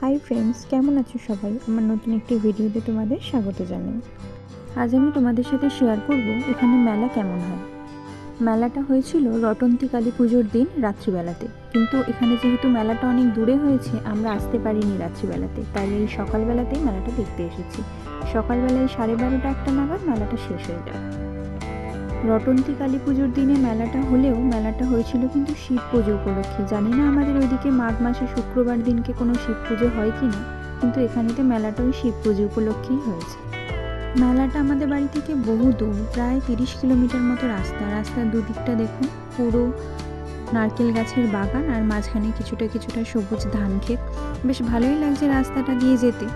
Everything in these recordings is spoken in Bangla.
হাই ফ্রেন্ডস কেমন আছো সবাই? আমার নতুন একটি ভিডিওতে তোমাদের স্বাগত জানাই। আজ আমি তোমাদের সাথে শেয়ার করব এখানে মেলা কেমন হয়। মেলাটা হয়েছিল রটন্তী কালী পুজোর দিন রাত্রিবেলাতে। কিন্তু এখানে যেহেতু মেলাটা অনেক দূরে হয়েছে, আমরা আসতে পারিনি রাত্রিবেলাতে। তাই এই সকালবেলাতেই মেলাটা দেখতে এসেছি। সকালবেলায় সাড়ে বারোটা একটা নাগাদ মেলাটা শেষ হয়ে যায়। রটন্তী কালী পুজোর দিনে মেলাটা হলেও মেলাটা হয়েছিল কিন্তু শিব পুজো উপলক্ষে। জানি না আমাদের ওইদিকে মাঘ মাসে শুক্রবার দিনকে কোনো শিব পুজো হয় কি না, কিন্তু এখানেতে মেলাটা ওই শিব পুজো উপলক্ষেই হয়েছে। মেলাটা আমাদের বাড়ি থেকে বহু দূর, প্রায় তিরিশ কিলোমিটার মতো রাস্তা। রাস্তার দুদিকটা দেখুন, পুরো নারকেল গাছের বাগান আর মাঝখানে কিছুটা কিছুটা সবুজ ধান ক্ষেত বেশ ভালোই লাগছে রাস্তাটা দিয়ে যেতে।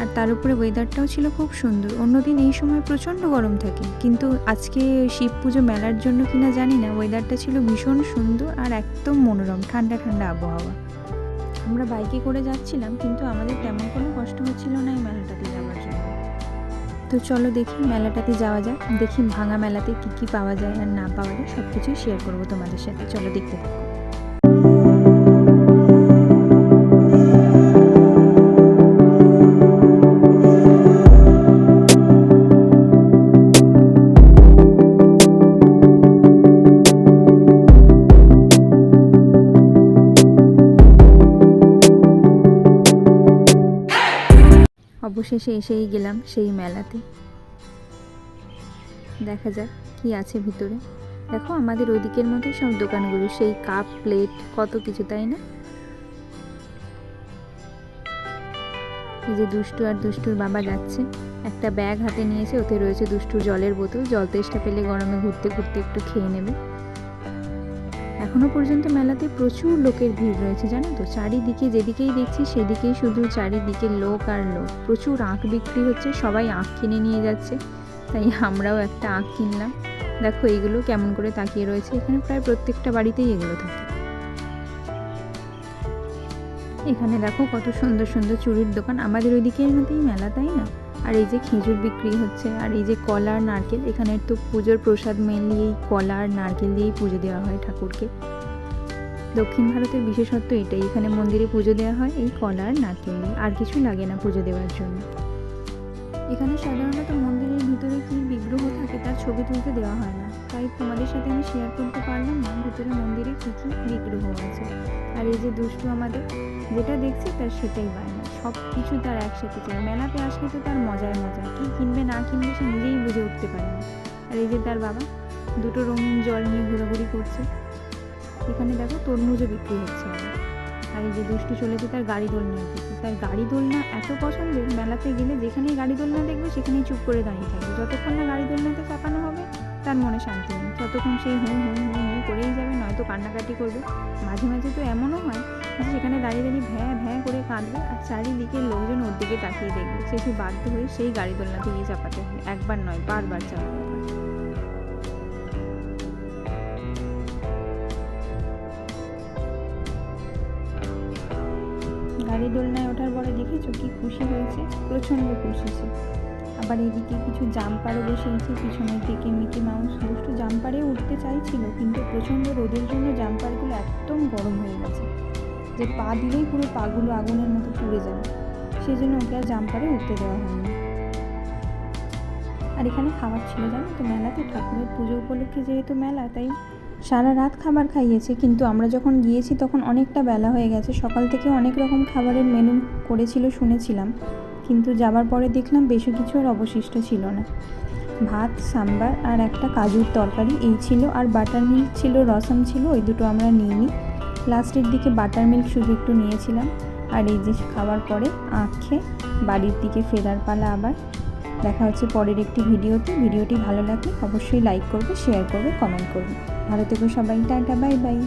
আর তার উপরে ওয়েদারটাও ছিল খুব সুন্দর। অন্যদিন এই সময় প্রচণ্ড গরম থাকে। কিন্তু আজকে শিব পুজো মেলার জন্য কিনা জানি না ওয়েদারটা ছিল ভীষণ সুন্দর আর একদম মনোরম, ঠান্ডা ঠান্ডা আবহাওয়া। আমরা বাইকে করে যাচ্ছিলাম, কিন্তু আমাদের তেমন কোনো কষ্ট হচ্ছিল না এই মেলাটাতে যাওয়ার জন্য। তো চলো দেখি মেলাটাতে যাওয়া যাক। দেখি ভাঙা মেলাতে কি কি পাওয়া যায় আর না পাওয়া যায় সব কিছুই শেয়ার করব তোমাদের সাথে। চলো দেখতে থাকো। অবশেষে এসেই গেলাম সেই মেলাতে। দেখা যাক কি আছে ভিতরে। দেখো আমাদের ওইদিকের মতোই সব দোকানগুলো, সেই কাপ, প্লেট, কত কিছু, তাই না? এই যে দুষ্টু আর দুষ্টুর বাবা যাচ্ছে। একটা ব্যাগ হাতে নিয়েছে ওতে রয়েছে দুষ্টুর জলের বোতল। জল তেষ্টা পেলে গরমে ঘুরতে ঘুরতে একটু খেয়ে নেবে। এখনও পর্যন্ত মেলাতে প্রচুর লোকের ভিড় রয়েছে, জানো তো? চারিদিকে যেদিকেই দেখছি সেদিকেই শুধু চারিদিকে লোক আর লোক। প্রচুর আঁখ বিক্রি হচ্ছে, সবাই আঁখ কিনে নিয়ে যাচ্ছে। তাই আমরাও একটা আঁখ কিনলাম। দেখো এইগুলো কেমন করে তাকিয়ে রয়েছে। এখানে প্রায় প্রত্যেকটা বাড়িতেই এগুলো থাকে। এখানে দেখো কত সুন্দর সুন্দর চুড়ির দোকান। আমাদের ওইদিকের মতোই মেলা, তাই না? আর এই যে খেজুর বিক্রি হচ্ছে, আর এই যে কলা আর নারকেল, এখানে তো পুজোর প্রসাদ মেনলি এই কলা আর নারকেল দিয়েই পুজো দেওয়া হয় ঠাকুরকে। দক্ষিণ ভারতের বিশেষত্ব এটাই, এখানে মন্দিরে পুজো দেওয়া হয় এই কলা আর নারকেল দিয়ে, আর কিছু লাগে না পুজো দেওয়ার জন্য। এখানে সাধারণত মন্দিরের ভিতরে কি বিগ্রহ থাকে তার ছবি তুলতে দেওয়া হয় না। তাই তোমাদের সাথে আমি শেয়ার করতে পারলাম না, ভিতরে মন্দিরে কী কী বিগ্রহ আছে। আর এই যে দুষ্টু আমাদের যেটা দেখছে তার সেটাই বায়না সব কিছু তার একসাথে চাই মেলাতে আসলে তো তার মজায় মজা। কী কিনবে না কিনবে সে নিজেই বুঝে উঠতে পারে না। আর এই যে তার বাবা, দুটো রঙিন জল নিয়ে ঘোরাঘুরি করছে। এখানে দেখো তরমুজও বিক্রি হচ্ছে আর এই যে দুষ্টু চলেছে তার গাড়ি দোলনার দিকে তার গাড়ি দোলনা এত পছন্দের, মেলাতে গেলে যেখানেই গাড়ি দোলনা দেখবে সেখানেই চুপ করে দাঁড়িয়ে থাকবে। যতক্ষণ না গাড়ি দোলনাতে চাপানো হবে তার মনে শান্তি নেই। ততক্ষণ সেই হুঁ হুঁ হুঁ হুঁ করেই যাবে, নয়তো কান্নাকাটি করবে। মাঝে মাঝে তো এমনও হয় যে সেখানে দাঁড়িয়ে দাঁড়িয়ে ভ্যাঁ ভ্যাঁ করে কাঁদবে আর চারিদিকে লোকজন ওর দিকে তাকিয়ে দেখবে। সে সেই বাধ্য হয়ে সেই গাড়ি দোলনাতে গিয়ে চাপাতে হয়? একবার নয়, বারবার চাপাতে হয়। গাড়ি দোলনায় ওঠার পরে দেখেছ কি খুশি হয়েছে? প্রচণ্ড খুশি সে। আবার এদিকে কিছু জাম্পারও বসিয়েছে পিছনের দিকে মিকি মাউস। দুষ্টু জাম্পারে উঠতে চাইছিল, কিন্তু প্রচণ্ড রোদের জন্য জাম্পারগুলো একদম গরম হয়ে গেছে। যে পা দিলেই পুরো পাগুলো আগুনের মতো পুড়ে যাবে। সেজন্য ওকে আর জাম্পারে উঠতে দেওয়া হয়নি। আর এখানে খাবার ছিল জানো তো মেলাতে? ঠাকুরের পুজো উপলক্ষে যেহেতু মেলা, তাই সারা রাত খাবার খাইয়েছে। কিন্তু আমরা যখন গিয়েছি তখন অনেকটা বেলা হয়ে গেছে। সকাল থেকে অনেক রকম খাবারের মেনু করেছিল, শুনেছিলাম। কিন্তু যাবার পরে দেখলাম বেশি কিছু আর অবশিষ্ট ছিল না। ভাত, সাম্বার আর একটা কাজুর তরকারি, এই ছিল আর বাটার মিল্ক ছিল, রসম ছিল, ওই দুটো আমরা নিয়ে নিই লাস্টের দিকে বাটার মিল্ক শুধু একটু নিয়েছিলাম। আর এই যে খাওয়ার পরে আখ বাড়ির দিকে ফেরার পালা আবার। দেখা হচ্ছে পরের একটি ভিডিওতে। ভিডিওটি ভালো লাগলে অবশ্যই লাইক করবে শেয়ার করবে কমেন্ট করবে। ভালো থেকো সবাই, টাটা বাই বাই